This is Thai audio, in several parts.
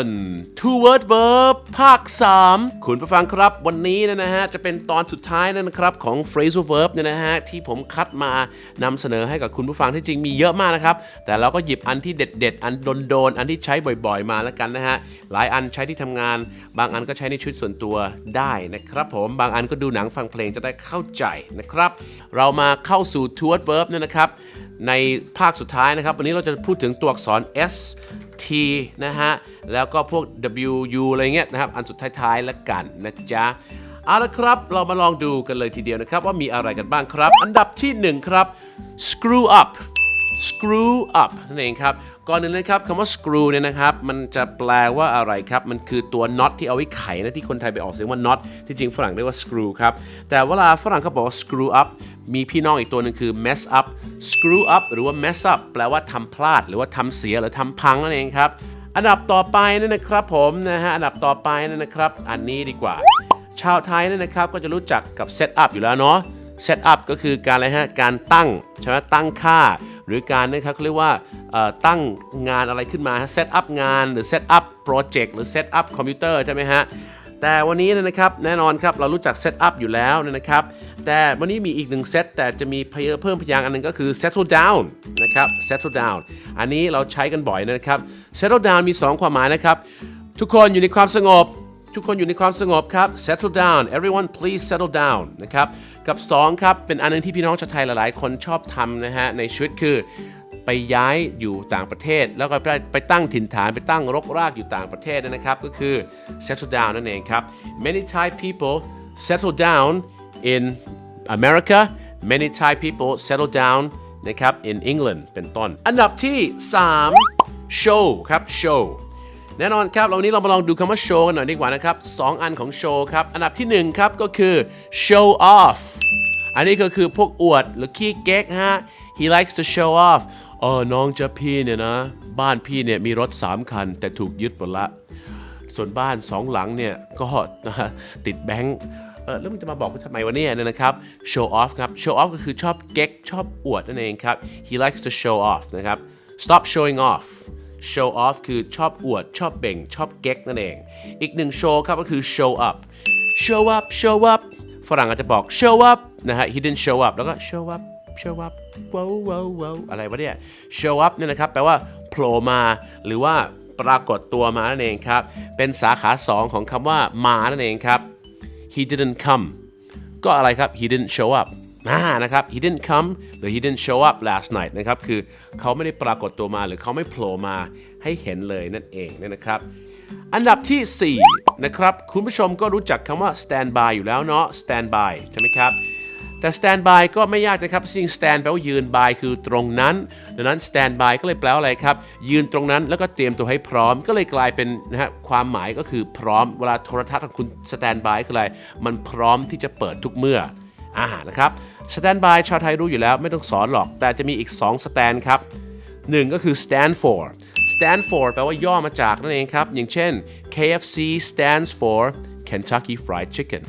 one two word verb ภาค 3 คุณผู้ฟังครับวันนี้นยนะฮะจะเป็นตอนสุดท้ายนะครับของ phrasal verb เนี่ยนะฮะที่ผมคัดมานำเสนอให้กับคุณผู้ฟังที่จริงมีเยอะมากนะครับ แต่เราก็หยิบอันที่เด็ด ๆ อันโดนๆอันที่ใช้บ่อยๆ มาแล้วกันนะฮะหลายอันใช้ที่ทำงาน บางอันก็ใช้ในชีวิตส่วนตัวได้นะครับ ผมบางอันก็ดูหนังฟังเพลงจะได้เข้าใจนะครับ เรามาเข้าสู่ two word verb เนี่ยนะครับในภาคสุดท้ายนะครับ วันนี้เราจะพูดถึงตัวอักษร S T นะฮะ แล้วก็พวก W U อะไรเงี้ยนะครับ อันสุดท้ายๆแล้วกันนะจ๊ะเอาละครับ เรามาลองดูกันเลยทีเดียวนะครับ ว่ามีอะไรกันบ้างครับ อันดับที่หนึ่งครับ screw up screw up นั่นเองครับ ก่อนอื่นเลยครับคำว่า screw เนี่ยนะครับ มันจะแปลว่าอะไรครับ มันคือตัวน็อตที่เอาไว้ไขนะที่คนไทยไปออกเสียงว่าน็อตที่จริงฝรั่งเรียกว่า screw ครับ แต่เวลาฝรั่งเขาบอกว่า screw up มีพี่น้องอีกตัวหนึ่งคือ mess up screw up หรือว่า mess up แปลว่าทำพลาด หรือว่าทำเสียหรือทำพังนั่นเองครับ อันดับต่อไปนั่นนะครับผมนะฮะ อันดับต่อไปนั่นนะครับ อันนี้ดีกว่า ชาวไทยนี่นะครับ ก็จะรู้จักกับ set up อยู่แล้วเนาะ set up ก็คือการอะไรฮะ การตั้งใช่ไหมตั้งค่า หรือการนะครับเขาเรียกว่าตั้งงานอะไรขึ้นมา set up งานหรือ set up project หรือ set up คอมพิวเตอร์ใช่ไหมฮะ แต่วันนี้นยนะครับแน่นอนครับเรารู้จัก set up อยู่แล้วนะครับแต่วันนี้มีอีกหนึ่งเซตแต่จะมีเพิ่มพยางค์อันหนึงก็คือ settle down นะครับ settle down อันนี้เราใช้กันบ่อยนะครับ settle down มี 2 ความหมายนะครับ ทุกคนอยู่ในความสงบ ทุกคนอยู่ในความสงบครับ settle down everyone please settle down นะครับกับ 2 ครับ เป็นอันหนึงที่พี่น้องชาวไทยหลายๆ คนชอบทำนะฮะในชีวิตคือ ไปย้ายอยู่ต่างประเทศ แล้วก็ไปไปตั้งถิ่นฐานไปตั้งรกรากอยู่ต่างประเทศนะครับ ก็คือ settle down นั่นเองครับ many Thai people settle down in America many Thai people settle down นะครับ in England เป็นต้น อันดับที่ 3 show ครับ show แน่นอนครับเราวันนี้เรามาลองดูคำว่า show กันหน่อยดีกว่านะครับสองอันของ show ครับ อันดับที่ 1 ครับก็คือ show off อันนี้ก็คือพวกอวดหรือขี้เก๊กฮะ he likes to show off เออน้องจะพี่เนี่ยนะ บ้านพี่เนี่ยมีรถ 3 คัน แต่ถูกยึดหมดละ ส่วนบ้านสองหลังเนี่ยก็ติดแบงค์เออแล้วมันจะมาบอกว่าทำไมวะเนี่ยนะครับ show off ครับ show off ก็คือชอบเก๊กชอบอวดนั่นเองครับ he likes to show off นะครับ stop showing off show off คือชอบอวด ชอบเบ่ง ชอบเก๊กนั่นเอง อีกหนึ่ง show ครับก็คือ show up show up show up ฝรั่งอาจจะบอก show up นะฮะ he didn't show up แล้วก็ show up show up wow wow wow อะไรวะเนี่ย show up เนี่ยนะครับ แปลว่าโผล่มาหรือว่าปรากฏตัวมานั่นเองครับ เป็นสาขา 2 ของคำว่ามานั่นเองครับ he didn't come ก็อะไรครับ he didn't show up อ่านะครับ he didn't come หรือ he didn't show up last night นะครับ คือเขาไม่ได้ปรากฏตัวมาหรือเขาไม่โผล่มาให้เห็นเลยนั่นเองนะครับ อันดับที่ 4 นะครับ คุณผู้ชมก็รู้จักคำว่า stand by อยู่แล้วเนาะ stand by ใช่ไหมครับ แต่ stand by ก็ไม่ยากนะครับจริง stand แปลว่ายืน by คือตรงนั้น ดังนั้น stand by ก็เลยแปลว่าอะไรครับ ยืนตรงนั้นแล้วก็เตรียมตัวให้พร้อม ก็เลยกลายเป็นนะฮะความหมายก็คือพร้อม เวลาโทรทัศน์ของคุณ stand by คืออะไร มันพร้อมที่จะเปิดทุกเมื่ออ่านะครับ stand by ชาวไทยรู้อยู่แล้วไม่ต้องสอนหรอก แต่จะมีอีก2 stand ครับหนึ่งก็คือ stand for stand for แปลว่าย่อมาจากนั่นเองครับ อย่างเช่น KFC stands for Kentucky Fried Chicken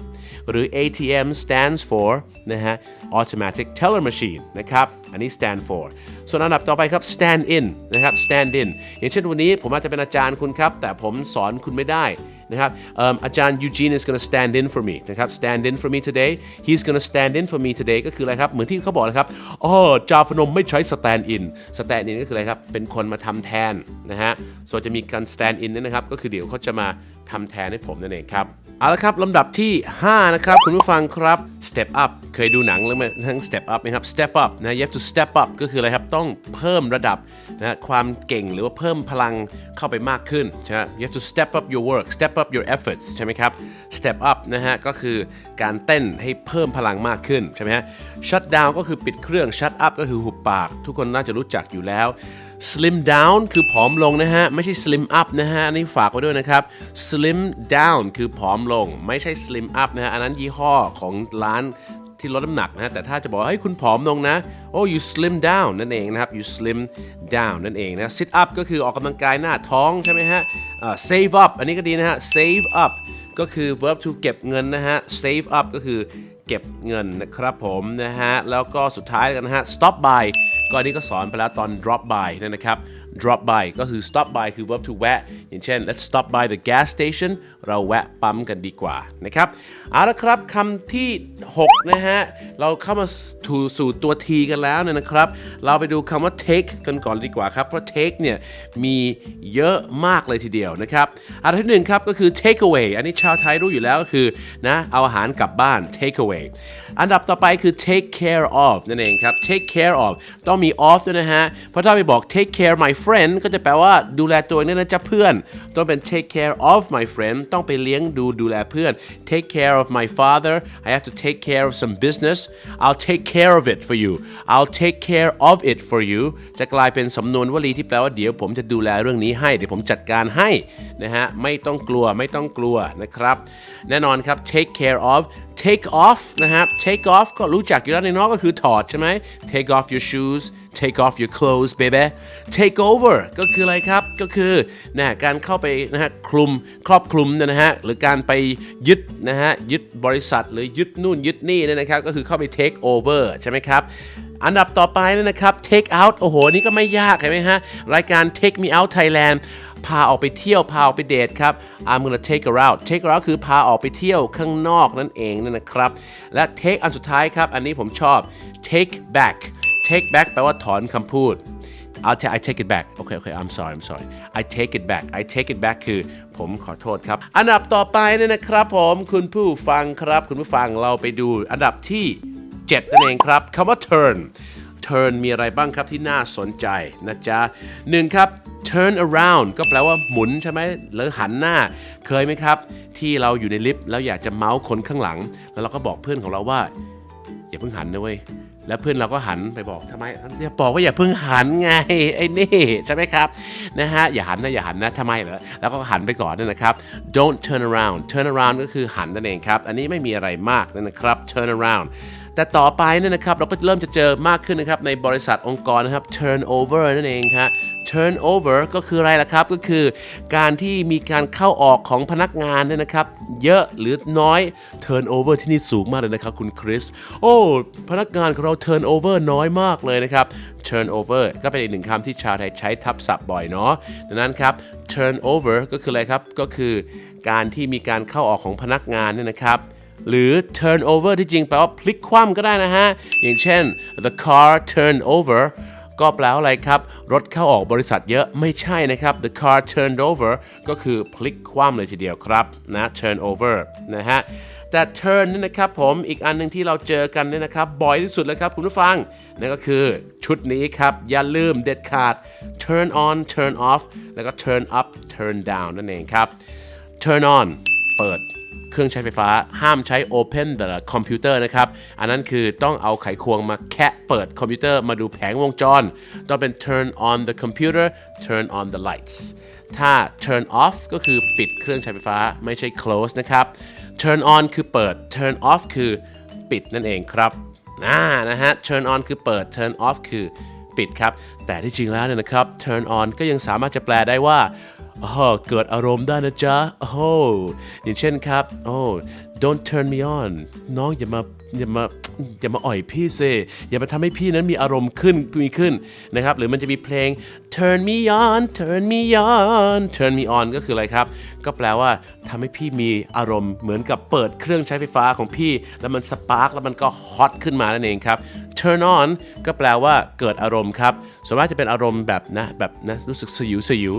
หรือ ATM stands for นะฮะ automatic teller machine นะครับ อันนี้ stand for ส่วนอันดับต่อไปครับ stand in นะครับ stand in อย่างเช่นวันนี้ผมอาจจะเป็นอาจารย์คุณครับ แต่ผมสอนคุณไม่ได้ นะครับเอิ่มอาจารย์ Eugene is gonna stand in for me นะครับ stand in for me today he's gonna stand in for me today ก็คืออะไรครับ เหมือนที่เขาบอกนะครับอ๋อจาพนมไม่ใช้ stand in stand in ก็คืออะไรครับ เป็นคนมาทำแทนนะฮะ ส่วนจะมีการ stand in นี่นะครับ ก็คือเดี๋ยวเขาจะมาทำแทนให้ผมนั่นเองครับ เอาละครับลำดับที่ 5 นะครับ คุณผู้ฟังครับ step up เคยดูหนังเรื่องไหมทั้ง step up ไหมครับ step up นะ you have to step up ก็คืออะไรครับ ต้องเพิ่มระดับนะความเก่งหรือว่าเพิ่มพลังเข้าไปมากขึ้นใช่ไหม you have to step up your work step up your efforts ใช่ไหมครับ step up นะฮะก็คือการเต้นให้เพิ่มพลังมากขึ้นใช่ไหมฮะ shut down ก็คือปิดเครื่อง shut up ก็คือหุบปาก ทุกคนน่าจะรู้จักอยู่แล้ว slim down คือผอมลงนะฮะ ไม่ใช่ slim up นะฮะ อันนี่ฝากไว้ด้วยนะครับ slim down คือผอมลง ไม่ใช่ slim up นะฮะ อันนั้นยี่ห้อของร้าน ที่ลดน้ำหนักนะฮะแต่ถ้าจะบอกเฮ้ยคุณผอมลงนะโอ้ you slim down นั่นเองนะครับ you slim down นั่นเองนะ sit up ก็คือออกกำลังกายหน้าท้องใช่ไหมฮะอ่า save up อันนี้ก็ดีนะฮะ save up ก็คือ verb to เก็บเงินนะฮะ save up ก็คือเก็บเงินนะครับผมนะฮะ แล้วก็สุดท้ายกันนะฮะ stop by ก็อันนี้ก็สอนไปแล้วตอน drop by นะครับ drop by ก็คือ stop by คือ verb to แวะ อย่างเช่น let's stop by the gas station เราแวะปั๊มกันดีกว่านะครับเอาละครับคำที่ 6 นะฮะ เราเข้ามาถูสู่ตัว T กันแล้วเนี่ยนะครับ เราไปดูคำว่า take กันก่อนดีกว่าครับ เพราะ take เนี่ยมีเยอะมากเลยทีเดียวนะครับอันที่หนึ่งครับก็คือ take away อันนี้ชาวไทยรู้อยู่แล้วก็คือนะเอาอาหารกลับบ้าน take away อันดับต่อไปคือ take care of นั่นเองครับ take care of ต้องมี of ด้วยนะฮะ เพราะถ้าไปบอก take care my friend ก็จะแปลว่าดูแลตัวเองนี่ยนะจ๊ะเพื่อน ต้องเป็น take care of my friend ต้องไปเลี้ยงดูดูแลเพื่อน take care of my father I have to take care of some business I'll take care of it for you I'll take care of it for you จะกลายเป็นสำนวนวลีที่แปลว่าเดี๋ยวผมจะดูแลเรื่องนี้ให้ เดี๋ยวผมจัดการให้นะฮะ ไม่ต้องกลัวไม่ต้องกลัวนะครับ แน่นอนครับ take care of take off นะครับ take off ก็รู้จักอยู่แล้วในนองก็คือถอดใช่ไหม take off your shoes take off your clothes baby take over ก็คืออะไรครับ ก็คือนะการเข้าไปนะฮะคลุมครอบคลุมนยนะฮะหรือการไปยึดนะฮะยึดบริษัทหรือยึดนู่นยึดนี่เนี่ยนะครับก็คือเข้าไป take over ใช่ไหมครับ อันดับต่อไปเนี่ยนะครับ take out โอ้โห นี่ก็ไม่ยากเห็นไหมฮะ รายการ take me out Thailand พาออกไปเที่ยว พาออกไปเดทครับ I'm gonna take her out take her out คือพาออกไปเที่ยวข้างนอกนั่นเองนั่นนะครับ และ take อันสุดท้ายครับ อันนี้ผมชอบ take back take back แปลว่าถอนคำพูด I'll ta- I take it back โอเคโอเค I'm sorry I'm sorry I take it back I take it back คือผมขอโทษครับ อันดับต่อไปเนี่ยนะครับผมคุณผู้ฟังครับ คุณผู้ฟังเราไปดูอันดับที่ 7 นั่นเองครับคำว่า turn turn มีอะไรบ้างครับที่น่าสนใจนะจ๊ะหนึ่งครับ turn around ก็แปลว่าหมุนใช่ไหมหรือหันหน้า เคยไหมครับ ที่เราอยู่ในลิฟต์แล้วอยากจะเมาส์คนข้างหลัง แล้วเราก็บอกเพื่อนของเราว่า อย่าเพิ่งหันนะเว้ยแล้วเพื่อนเราก็หันไปบอกทำไมอย่าบอกว่าอย่าเพิ่งหันไงไอ้นี่ใช่ไหมครับนะฮะอย่าหันนะอย่าหันนะทำไมเหรอแล้วก็หันไปก่อนนั่นนะครับ don't turn around turn around ก็คือหันนั่นเองครับ อันนี้ไม่มีอะไรมากนั่นนะครับ turn around แต่ต่อไปเนี่ยนะครับเราก็เริ่มจะเจอมากขึ้นนะครับในบริษัทองค์กรนะครับ turnover นั่นเองครับ turnover ก็คืออะไรล่ะครับก็คือการที่มีการเข้าออกของพนักงานเนี่ยนะครับ เยอะหรือน้อย turnover ที่นี่สูงมากเลยนะครับคุณคริสโอ้พนักงานของเรา turnover น้อยมากเลยนะครับ turnover ก็เป็นอีกหนึ่งคำที่ชาวไทยใช้ทับศัพท์บ่อยเนาะดังนั้นครับ turnover ก็คืออะไรครับก็คือการที่มีการเข้าออกของพนักงานเนี่ยนะครับ หรือ turn over ที่จริงแปลว่าพลิกคว่ำก็ได้นะฮะ อย่างเช่น the car turned over ก็แปลว่าอะไรครับ รถเข้าออกบริษัทเยอะไม่ใช่นะครับ the car turned over ก็คือพลิกคว่ำเลยทีเดียวครับนะ turn over นะฮะแต่ turn นี่นะครับผมอีกอันหนึ่งที่เราเจอกันเนี่ยนะครับบ่อยที่สุดเลยครับคุณผู้ฟังนั่นก็คือชุดนี้ครับ อย่าลืมเด็ดขาด turn on turn off แล้วก็ turn up turn down นั่นเองครับ turn on เปิด เครื่องใช้ไฟฟ้าห้ามใช้ Open the computer นะครับ อันนั้นคือต้องเอาไขควงมาแคะเปิดคอมพิวเตอร์มาดูแผงวงจร ต้องเป็น turn on the computer turn on the lights ถ้า turn off ก็คือปิดเครื่องใช้ไฟฟ้าไม่ใช่ close นะครับ turn on คือเปิด turn off คือปิดนั่นเองครับอ่านะฮะ turn on คือเปิด turn off คือปิดครับ แต่ที่จริงแล้วเนี่ยนะครับ turn on ก็ยังสามารถจะแปลได้ว่าอ๋อเกิดอารมณ์ได้นะจ๊ะโอ้อย่างเช่นครับโอ้ don't turn me on น้องอย่ามาอย่ามาอย่ามาอ่อยพี่เซอย่ามาทำให้พี่นั้นมีอารมณ์ขึ้นมีขึ้นนะครับ หรือมันจะมีเพลง turn me on turn me on turn me on ก็คืออะไรครับ ก็แปลว่าทำให้พี่มีอารมณ์เหมือนกับเปิดเครื่องใช้ไฟฟ้าของพี่ แล้วมันสปาร์กแล้วมันก็ฮอตขึ้นมานั่นเองครับ turn on ก็แปลว่าเกิดอารมณ์ครับส่วนมากจะเป็นอารมณ์แบบนะแบบนะรู้สึกสยิวสยิว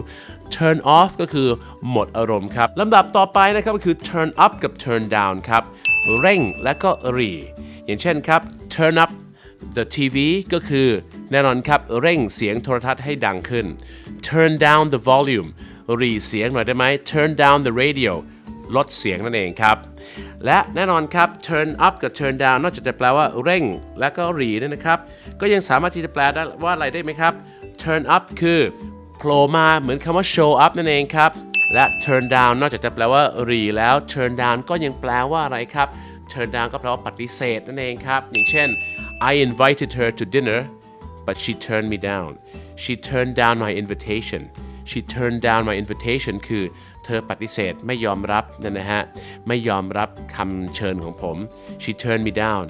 turn off ก็คือหมดอารมณ์ครับลำดับต่อไปนะครับก็คือ turn up กับ turn down ครับเร่งและก็รีอย่างเช่นครับ turn up the TV ก็คือแน่นอนครับเร่งเสียงโทรทัศน์ให้ดังขึ้น turn down the volume รีเสียงหน่อยได้ไหม turn down the radio ลดเสียงนั่นเองครับ และแน่นอนครับ turn up กับ turn down นอกจากจะแปลว่าเร่ง และก็หรีเนี่ยนะครับ ก็ยังสามารถที่จะแปลได้ว่าอะไรได้ไหมครับ turn up คือโผล่มาเหมือนคำว่า show up นั่นเองครับ และ turn down นอกจากจะแปลว่าหรีแล้ว turn down ก็ยังแปลว่าอะไรครับ turn down ก็แปลว่าปฏิเสธนั่นเองครับ อย่างเช่น I invited her to dinner but she turned me down she turned down my invitation she turned down my invitation คือ เธอปฏิเสธไม่ยอมรับนั่นนะฮะไม่ยอมรับคำเชิญของผม she turned me down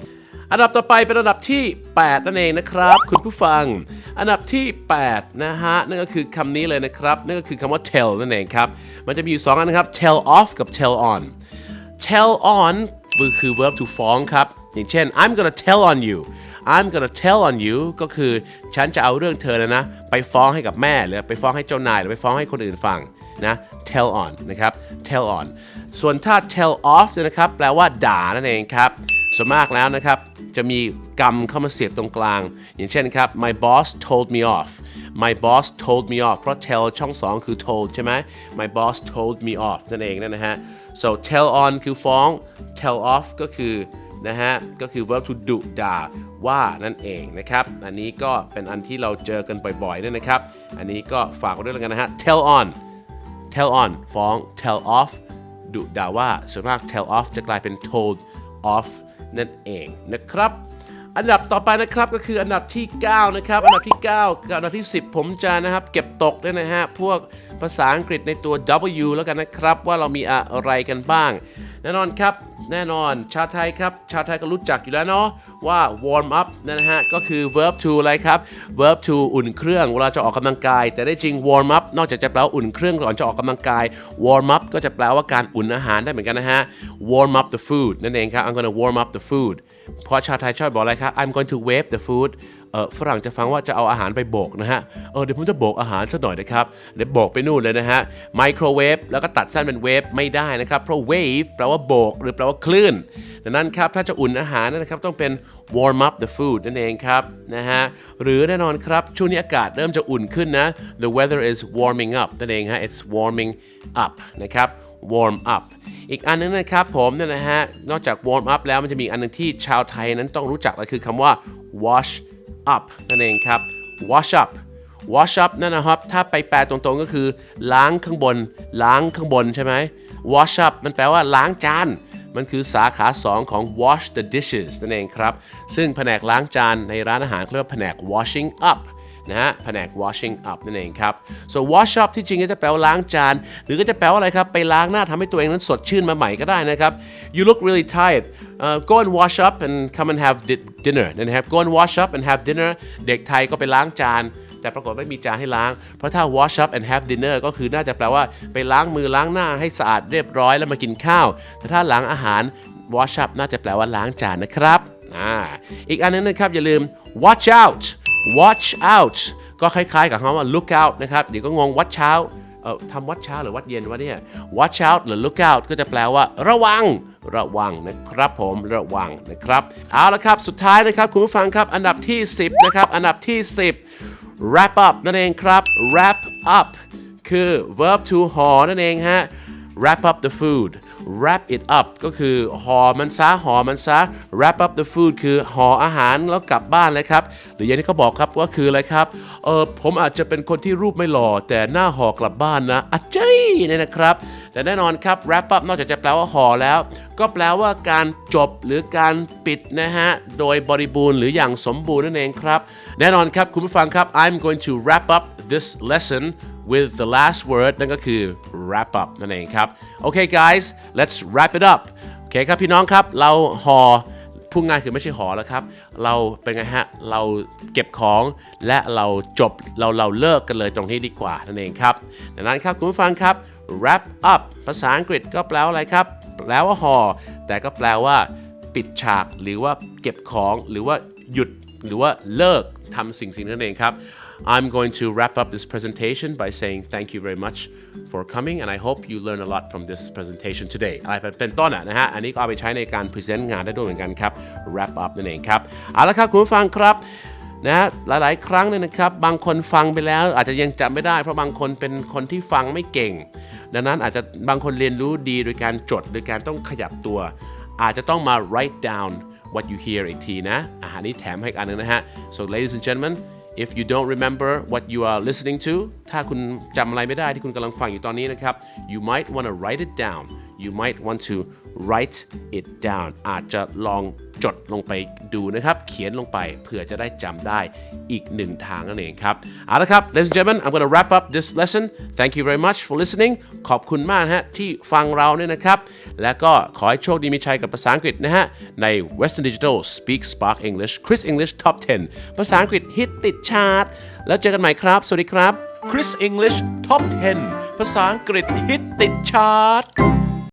อันดับต่อไปเป็นอันดับที่ 8 นั่นเองนะครับ คุณผู้ฟัง อันดับที่ 8 นะฮะ นั่นก็คือคำนี้เลยนะครับ นั่นก็คือคำว่า tell นั่นเองครับ มันจะมีอยู่ 2 อันนะครับ tell off กับ tell on tell on คือ verb to ฟ้องครับ อย่างเช่น I'm gonna tell on you I'm gonna tell on you ก็คือฉันจะเอาเรื่องเธอนะนะ ไปฟ้องให้กับแม่ หรือไปฟ้องให้เจ้านาย หรือไปฟ้องให้คนอื่นฟัง นะ tell on นะครับ tell on ส่วนถ้า tell off นะครับ แปลว่าด่านั่นเองครับส่วนมากแล้วนะครับ จะมีกรรมเข้ามาเสียบตรงกลาง อย่างเช่นครับ my boss told me off my boss told me off เพราะ tell ช่อง 2 คือ told ใช่ไหม my boss told me off นั่นเองนะฮะ so tell on คือฟ้อง tell off ก็คือนะฮะ ก็คือ verb to ดุด่าว่านั่นเองนะครับ อันนี้ก็เป็นอันที่เราเจอกันบ่อยๆด้วยนะครับ อันนี้ก็ฝากไว้ด้วยแล้วกันนะฮะ tell on tell on ฟ้อง tell off ดุด่าว่าส่วนมาก tell off จะกลายเป็น told off นั่นเองนะครับ อันดับต่อไปนะครับก็คืออันดับที่ 9 นะครับ อันดับที่ 9 กับอันดับที่ 10 ผมจะนะครับเก็บตกด้วยนะฮะ พวกภาษาอังกฤษในตัว W แล้วกันนะครับ ว่าเรามีอะไรกันบ้าง แน่นอนครับ แน่นอนชาวไทยครับ ชาวไทยก็รู้จักอยู่แล้วเนาะว่า warm up นะฮะ ก็คือ verb to อะไรครับ verb to อุ่นเครื่อง เวลาจะออกกำลังกาย แต่ได้จริง warm up นอกจากจะแปลว่าอุ่นเครื่องก่อนจะออกกำลังกาย warm up ก็จะแปลว่าการอุ่นอาหารได้เหมือนกันนะฮะ warm up the food นั่นเองครับ I'm gonna warm up the food เพราะชาวไทยชอบบอกอะไรครับ I'm going to wave the food เออฝรั่งจะฟังว่าจะเอาอาหารไปโบกนะฮะ เออเดี๋ยวผมจะโบกอาหารสักหน่อยนะครับ เดี๋ยวโบกไปนู่นเลยนะฮะ ไมโครเวฟแล้วก็ตัดสั้นเป็นเวฟไม่ได้นะครับ เพราะ wave แปลว่าโบกหรือแปลว่าคลื่น ดังนั้นครับถ้าจะอุ่นอาหารนะครับต้องเป็น warm up the food นั่นเองครับนะฮะ หรือแน่นอนครับช่วงนี้อากาศเริ่มจะอุ่นขึ้นนะ the weather is warming up นั่นเองฮะ it's warming up นะครับ warm up อีกอันนึงนะครับผมเนี่ยนะฮะ นอกจาก warm up แล้วมันจะมีอันนึงที่ชาวไทยนั้นต้องรู้จักก็คือคำว่า wash up นั่นเองครับ wash up wash up นั่นนะครับ ถ้าไปแปลตรงๆก็คือ ล้างข้างบน ล้างข้างบนใช่ไหม wash up มันแปลว่าล้างจาน มันคือสาขา 2 ของ wash the dishes นั่นเองครับ ซึ่งแผนกล้างจานในร้านอาหารเขาเรียกว่าแผนก washing up นะฮะแผนก washing up นั่นเองครับ so wash up ที่จริงก็จะแปลว่าล้างจาน หรือก็จะแปลว่าอะไรครับ ไปล้างหน้าทำให้ตัวเองนั้นสดชื่นมาใหม่ก็ได้นะครับ you look really tired uh, go and wash up and come and have di- dinner นะครับ go and wash up and have dinner เด็กไทยก็ไปล้างจานแต่ปรากฏไม่มีจานให้ล้าง เพราะถ้า wash up and have dinner ก็คือน่าจะแปลว่าไปล้างมือล้างหน้าให้สะอาดเรียบร้อยแล้วมากินข้าว แต่ถ้าล้างอาหาร wash up น่าจะแปลว่าล้างจานนะครับ อ่า อีกอันนึงนะครับ อย่าลืม watch out watch out ก็คล้ายๆกับคำว่า look out นะครับเดี๋ยวก็งง watch out เอ่อทำวัดเช้าหรือวัดเย็นวะเนี่ย watch out หรือ look out ก็จะแปลว่าระวัง ระวังนะครับผมระวังนะครับ เอาละครับ สุดท้ายนะครับ คุณผู้ฟังครับ อันดับที่ 10 นะครับ อันดับที่ 10 wrap up นั่นเองครับ wrap up คือ verb to ห่อนั่นเองฮะ wrap up the food wrap it up ก็คือห่อมันซะห่อมันซะ wrap up the food คือห่ออาหารแล้วกลับบ้านเลยครับ หรืออย่างที่เขาบอกครับว่าคืออะไรครับเออผมอาจจะเป็นคนที่รูปไม่หล่อ แต่หน้าห่อกลับบ้านนะอาจารย์เนี่ยนะครับ แต่แน่นอนครับ wrap up นอกจากจะแปลว่าห่อแล้ว ก็แปลว่าการจบหรือการปิดนะฮะ โดยบริบูรณ์หรืออย่างสมบูรณ์นั่นเองครับ แน่นอนครับคุณผู้ฟังครับ I'm going to wrap up this lesson with the last word นั่นก็คือ wrap up นั่นเองครับ โอเค guys let's wrap it up โอเคครับพี่น้องครับ เราห่อพูดง่ายคือไม่ใช่หอแล้วครับ เราเป็นไงฮะ เราเก็บของและเราจบเราเราเลิกกันเลยตรงนี้ดีกว่านั่นเองครับดังนั้นครับคุณผู้ฟังครับ wrap up ภาษาอังกฤษก็แปลว่าอะไรครับ แปลว่าห่อแต่ก็แปลว่า ปิดฉากหรือว่าเก็บของหรือว่าหยุดหรือว่าเลิกทำสิ่งสิ่งนั้นเองครับ I'm going to wrap up this presentation by saying thank you very much for coming and I hope you learn a lot from this presentation today อะไรเป็นต้นอะนะฮะ อันนี้ก็เอาไปใช้ในการ present งานได้ด้วยเหมือนกันครับ wrap up นั่นเองครับ เอาละครับ คุณผู้ฟังครับนะหลายๆ ครั้งเนี่ยนะครับ บางคนฟังไปแล้วอาจจะยังจำไม่ได้ เพราะบางคนเป็นคนที่ฟังไม่เก่ง ดังนั้นอาจจะบางคนเรียนรู้ดีโดยการจด โดยการต้องขยับตัว อาจจะต้องมา write down what you hear อีกทีนะอาหารนี้แถมให้อีกอันหนึงนะฮะ so ladies and gentlemen if you don't remember what you are listening to ถ้าคุณจำอะไรไม่ได้ที่คุณกำลังฟังอยู่ตอนนี้นะครับ you might want to write it down you might want to write it down อาจจะลองจดลงไปดูนะครับ เขียนลงไปเพื่อจะได้จำได้อีกหนึ่งทางนั่นเองครับ เอาละครับ ladies and gentlemen I'm going to wrap up this lesson thank you very much for listening ขอบคุณมากฮะที่ฟังเราเนี่ยนะครับ และก็ขอให้โชคดีมีชัยกับภาษาอังกฤษนะฮะ ใน Western Digital Speak Spark English Chris English Top 10 ภาษาอังกฤษฮิตติดชาร์ตแล้วเจอกันใหม่ครับ สวัสดีครับ Chris English Top 10 ภาษาอังกฤษฮิตติดชาร์ต